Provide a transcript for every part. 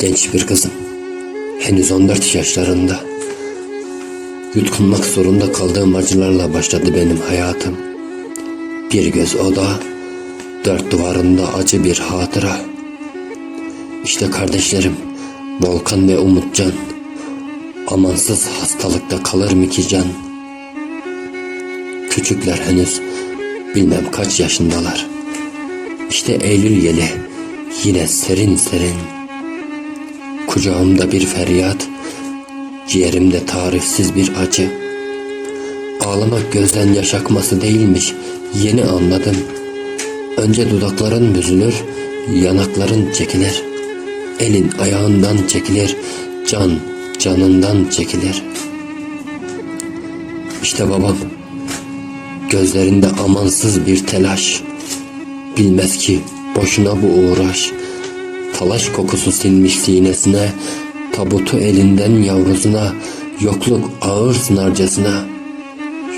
Genç bir kızım. Henüz 14 yaşlarında. Yutkunmak zorunda kaldığım acılarla başladı benim hayatım. Bir göz oda, dört duvarında acı bir hatıra. İşte kardeşlerim, Volkan ve Umutcan. Amansız hastalıkta kalır mı ki can? Küçükler henüz bilmem kaç yaşındalar. İşte Eylül yeli yine serin serin. Kucağımda bir feryat, ciğerimde tarifsiz bir acı. Ağlamak gözden yaş akması değilmiş, yeni anladım. Önce dudakların büzülür, yanakların çekilir. Elin ayağından çekilir, can canından çekilir. İşte babam, gözlerinde amansız bir telaş. Bilmez ki boşuna bu uğraş. Talaş kokusu sinmiş sinesine, tabutu elinden yavrusuna, yokluk ağır sınarcasına,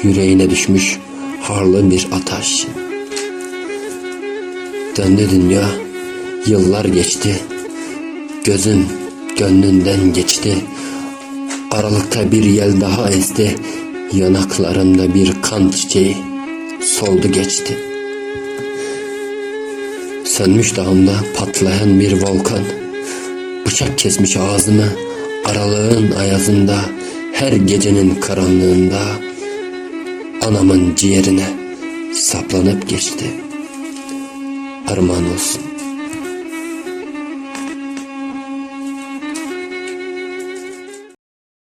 yüreğine düşmüş harlı bir ataş. Döndü dünya, yıllar geçti, gözün gönlünden geçti. Aralıkta bir yel daha esti, yanaklarımda bir kan çiçeği soldu geçti. Sönmüş dağımda patlayan bir volkan, bıçak kesmiş ağzımı, aralığın ayazında, her gecenin karanlığında, anamın ciğerine saplanıp geçti. Armağan olsun.